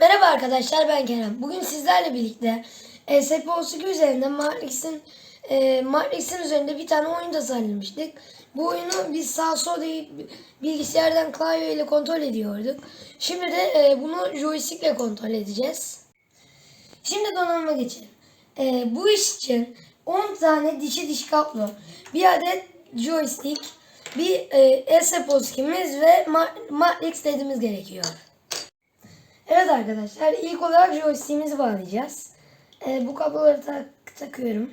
Merhaba arkadaşlar ben Kerem. Bugün sizlerle birlikte e, SP32 üzerinde Matrix'in e, Matrix'in üzerinde bir tane oyun tasarlamıştık. Bu oyunu biz sağ sol değil bilgisayardan klavye ile kontrol ediyorduk. Şimdi de e, bunu joystick ile kontrol edeceğiz. Şimdi donanıma geçelim. E, bu iş için 10 tane dişi diş kablo, bir adet joystick, bir e, SP32'miz ve Ma- Matrix dediğimiz gerekiyor. Evet arkadaşlar ilk olarak joystick'imizi bağlayacağız. Ee, bu kabloları tak takıyorum.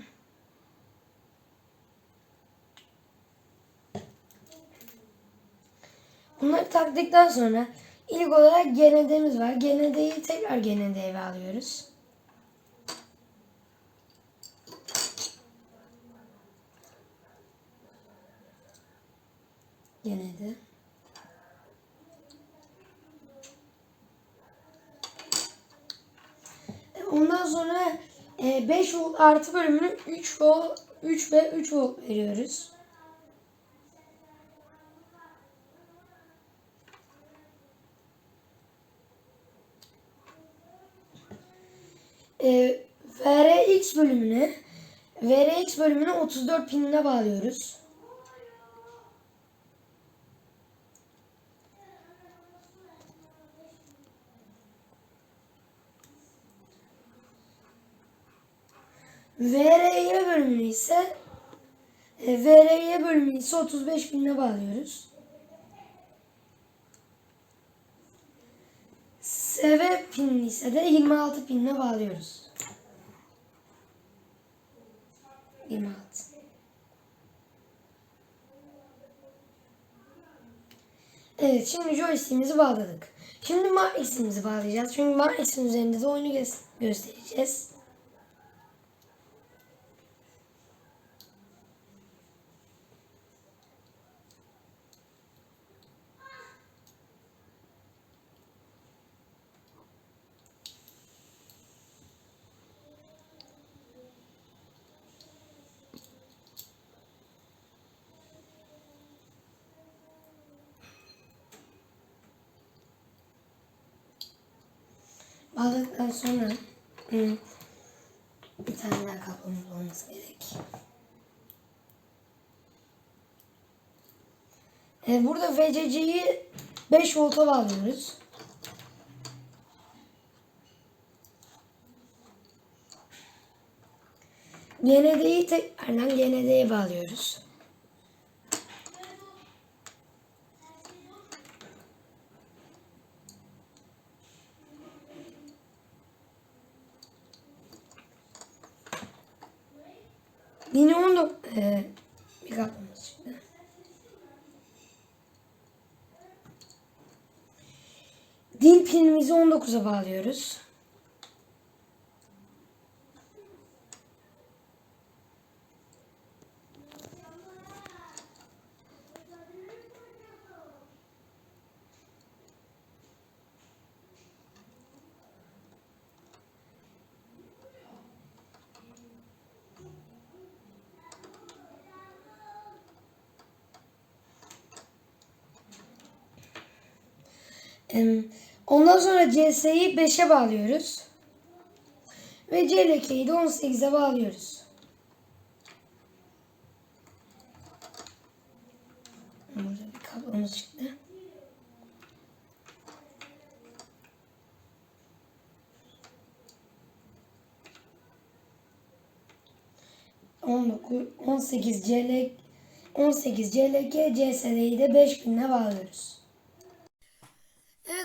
Bunları taktıktan sonra ilk olarak GND'miz var. GND'yi tekrar GND'ye bağlıyoruz. GND. Ondan sonra e, 5 volt artı bölümünü 3 volt 3 ve 3 volt veriyoruz. E, VRX bölümünü VRX bölümünü 34 pinine bağlıyoruz. VRY bölümünü ise e, VRY bölümünü ise 35 binine bağlıyoruz. SV pinini ise de 26 pinine bağlıyoruz. 26. Evet şimdi joystick'imizi bağladık. Şimdi Max'imizi bağlayacağız. Çünkü Max'in üzerinde de oyunu gö- göstereceğiz. Bağladıktan sonra hmm, bir tane daha kablomuz olması gerek. Ee, burada VCC'yi 5 volta bağlıyoruz. GND'yi tekrardan GND'ye bağlıyoruz. Yine 19 e, bir kaplumuz çıktı. Din pinimizi 19'a bağlıyoruz. Em, Ondan sonra CS'yi 5'e bağlıyoruz. Ve CLK'yi de 18'e bağlıyoruz. Burada bir kablomuz çıktı. On dokuz, on sekiz CL, 18 CLK, CS'yi de 5000'e bağlıyoruz.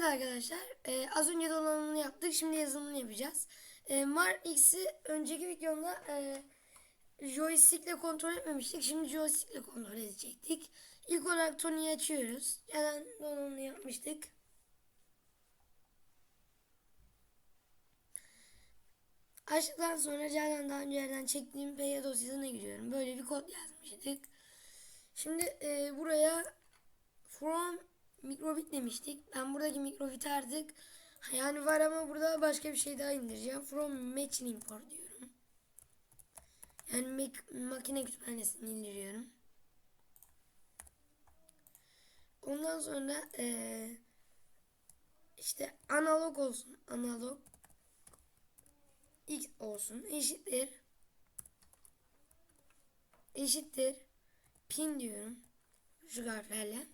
Evet arkadaşlar e, az önce donanımını yaptık şimdi yazılımını yapacağız. E, Mar X'i önceki videomda e, joystick ile kontrol etmemiştik. Şimdi joystick ile kontrol edecektik. İlk olarak Tony'yi açıyoruz. Zaten donanımını yapmıştık. Açtıktan sonra zaten daha öncelerden çektiğim PY dosyasına giriyorum. Böyle bir kod yazmıştık. Şimdi e, buraya from mikrobit demiştik. Ben buradaki mikrobit artık yani var ama burada başka bir şey daha indireceğim. From machine import diyorum. Yani mek- makine kütüphanesini indiriyorum. Ondan sonra eee işte analog olsun. Analog x olsun eşittir eşittir pin diyorum şu harflerle.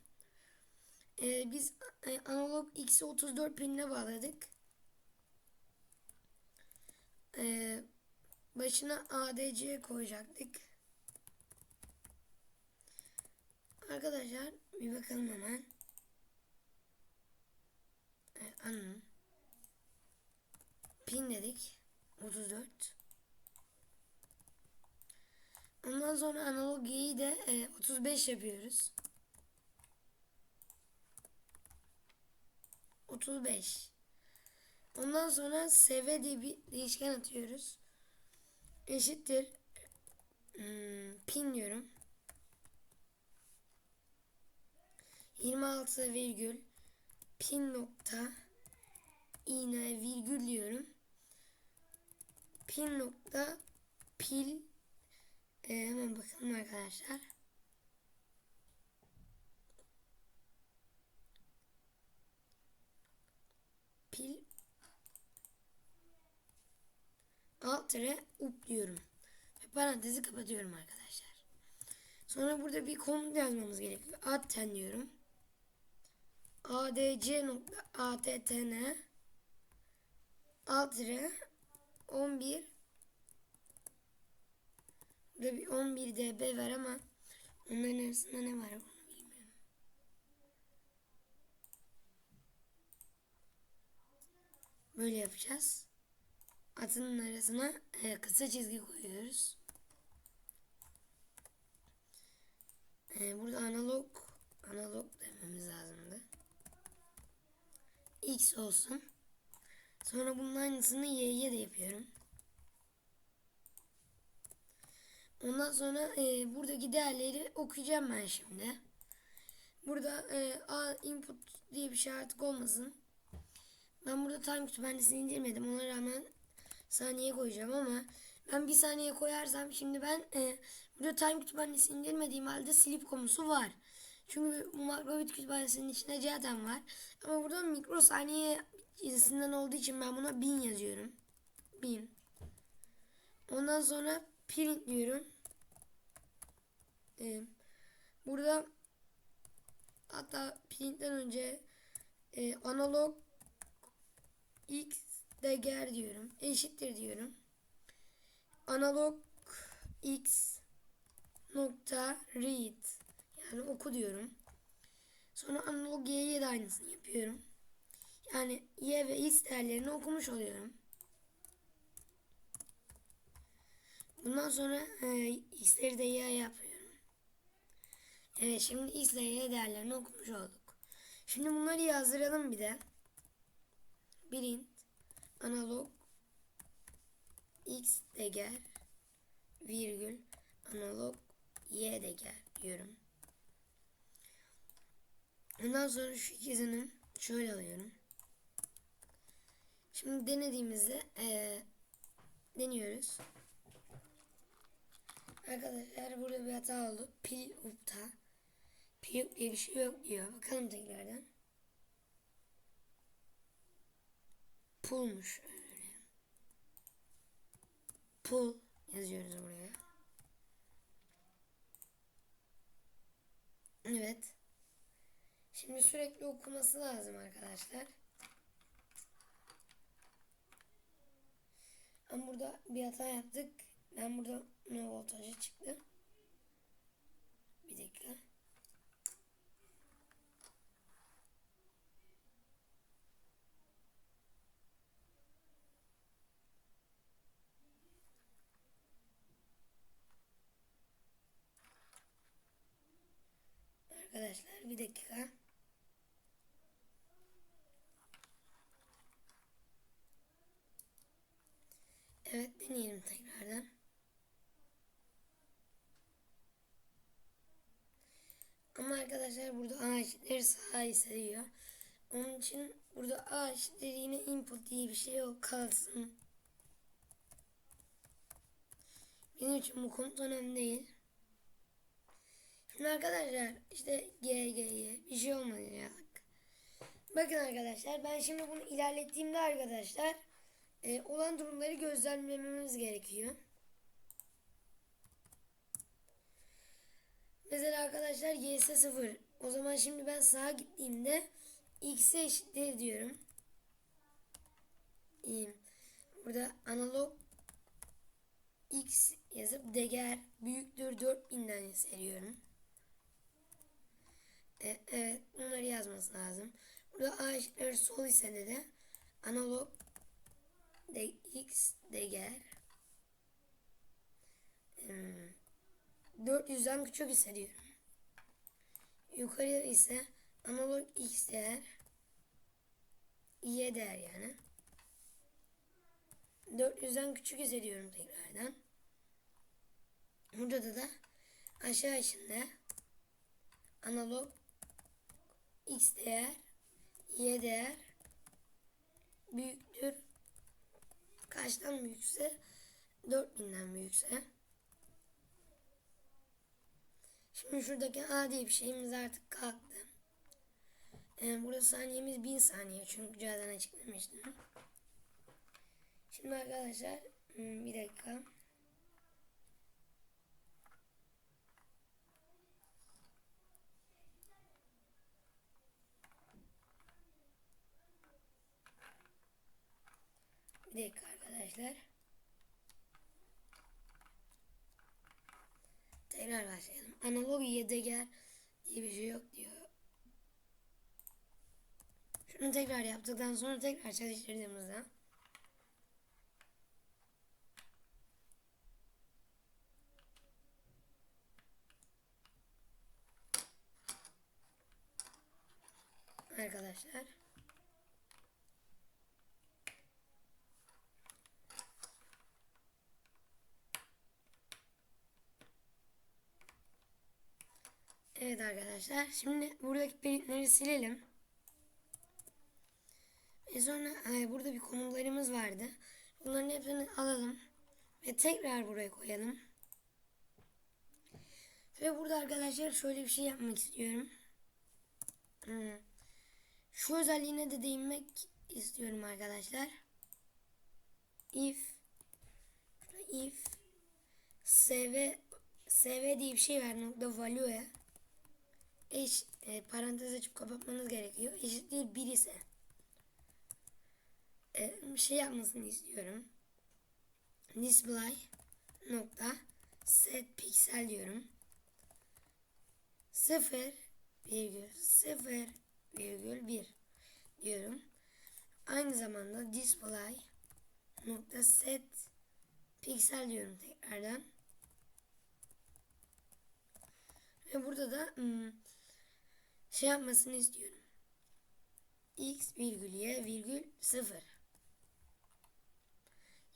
Ee, biz e, analog x'i 34 pinle bağladık. Ee, başına ADC koyacaktık. Arkadaşlar bir bakalım hemen. Evet, anladım. Pin dedik. 34. Ondan sonra analog Y'yi de e, 35 yapıyoruz. 35. Ondan sonra SV diye bir değişken atıyoruz. Eşittir. Hmm, pin diyorum. 26 virgül pin nokta iğne virgül diyorum. Pin nokta pil ee, hemen bakalım arkadaşlar. Pil alt tire up diyorum. Ve parantezi kapatıyorum arkadaşlar. Sonra burada bir komut yazmamız gerekiyor. Atten diyorum. adc nokta attn alt tire 11 Burada bir 11 dB var ama onların arasında ne var onu bilmiyorum. Böyle yapacağız. Atının arasına e, kısa çizgi koyuyoruz. E, burada analog analog dememiz lazımdı. X olsun. Sonra bunun aynısını Y'ye de yapıyorum. Ondan sonra e, buradaki değerleri okuyacağım ben şimdi. Burada e, A input diye bir şey artık olmasın. Ben burada time kütüphanesini indirmedim. Ona rağmen saniye koyacağım ama ben bir saniye koyarsam şimdi ben e, burada time kütüphanesini indirmediğim halde silip komusu var. Çünkü bu makrobit kütüphanesinin içinde zaten var. Ama burada mikrosaniye cinsinden olduğu için ben buna 1000 yazıyorum. 1000. Ondan sonra print diyorum. Ee, burada hatta printten önce e, analog x değer diyorum. Eşittir diyorum. Analog x nokta read yani oku diyorum. Sonra analog y'ye de aynısını yapıyorum. Yani y ve x değerlerini okumuş oluyorum. Bundan sonra e, x'leri de y yapıyorum. Evet şimdi x ile y değerlerini okumuş olduk. Şimdi bunları yazdıralım bir de. Print analog x değer virgül analog y değer diyorum. Ondan sonra şu ikisini şöyle alıyorum. Şimdi denediğimizde e, deniyoruz. Arkadaşlar burada bir hata oldu. Pil upta. Pil diye bir şey yok diyor. Bakalım tekrardan. Pulmuş. Pul yazıyoruz buraya. Evet. Şimdi sürekli okuması lazım arkadaşlar. Ama burada bir hata yaptık. Ben burada ne voltajı çıktı. Bir dakika. Arkadaşlar bir dakika. Evet deneyelim tekrardan. Ama arkadaşlar burada A eşitleri sağ hissediyor. Onun için burada A eşitleri yine input diye bir şey yok kalsın. Benim için bu komut önemli değil. Şimdi arkadaşlar işte G, G, G bir şey olmadı ya. Bakın arkadaşlar ben şimdi bunu ilerlettiğimde arkadaşlar e, olan durumları gözlemlememiz gerekiyor. Mesela arkadaşlar y ise 0. O zaman şimdi ben sağa gittiğimde x'e eşittir diyorum. Burada analog x yazıp değer büyüktür 4000'den seriyorum. E, evet bunları yazması lazım. Burada a eşittir sol ise de, de analog de x değer hmm, 400'den küçük hissediyorum. Yukarıya ise analog x değer y değer yani. 400'den küçük hissediyorum tekrardan. Burada da aşağı içinde analog x değer y değer büyüktür. Kaçtan büyükse 4000'den büyükse. Şimdi şuradaki A diye bir şeyimiz artık kalktı. Ee, burada saniyemiz 1000 saniye çünkü zaten açıklamıştım. Şimdi arkadaşlar hmm, bir dakika. Bir dakika arkadaşlar. Tekrar başlayalım. Analog yedeger diye bir şey yok diyor. Şunu tekrar yaptıktan sonra tekrar çalıştırdığımızda arkadaşlar Evet arkadaşlar şimdi buradaki belirtleri silelim. Ve sonra e, burada bir konularımız vardı. Bunların hepsini alalım. Ve tekrar buraya koyalım. Ve burada arkadaşlar şöyle bir şey yapmak istiyorum. Şu özelliğine de değinmek istiyorum arkadaşlar. If if sv sv diye bir şey var nokta value eş e, parantez açıp kapatmanız gerekiyor. Eşittir 1 ise e, bir şey yapmasını istiyorum. Display nokta set piksel diyorum. 0 virgül 0 virgül 1 diyorum. Aynı zamanda display nokta set piksel diyorum tekrardan. Ve burada da hmm, şey yapmasını istiyorum. x virgül y virgül 0.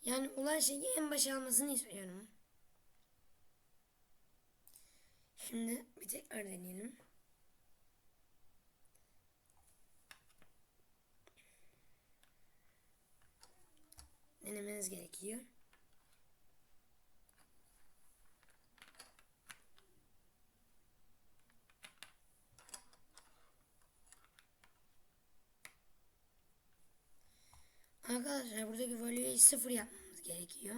Yani olan şeyi en başa almasını istiyorum. Şimdi bir tekrar deneyelim. Denemeniz gerekiyor. Arkadaşlar buradaki value'yi sıfır yapmamız gerekiyor.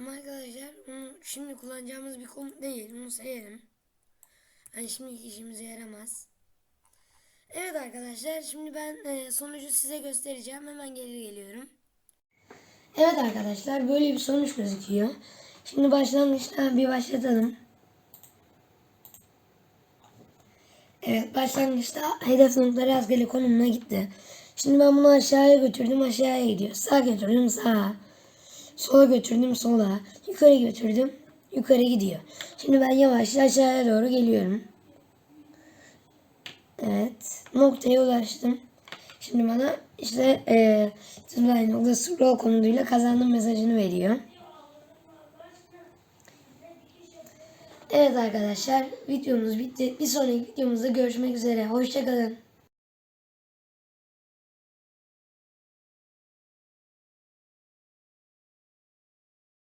Ama arkadaşlar bunu şimdi kullanacağımız bir komut değil. Bunu sayarım. Yani şimdi işimize yaramaz. Evet arkadaşlar şimdi ben e, sonucu size göstereceğim. Hemen geri geliyorum. Evet arkadaşlar böyle bir sonuç gözüküyor. Şimdi başlangıçtan bir başlatalım. Evet başlangıçta hedef nokta rastgele konumuna gitti. Şimdi ben bunu aşağıya götürdüm aşağıya gidiyor. Sağa götürdüm sağa. Sola götürdüm sola. Yukarı götürdüm. Yukarı gidiyor. Şimdi ben yavaşça aşağıya doğru geliyorum. Evet. Noktaya ulaştım. Şimdi bana işte e, Tümlay.scroll komutuyla kazandım mesajını veriyor. Evet arkadaşlar videomuz bitti. Bir sonraki videomuzda görüşmek üzere. Hoşçakalın.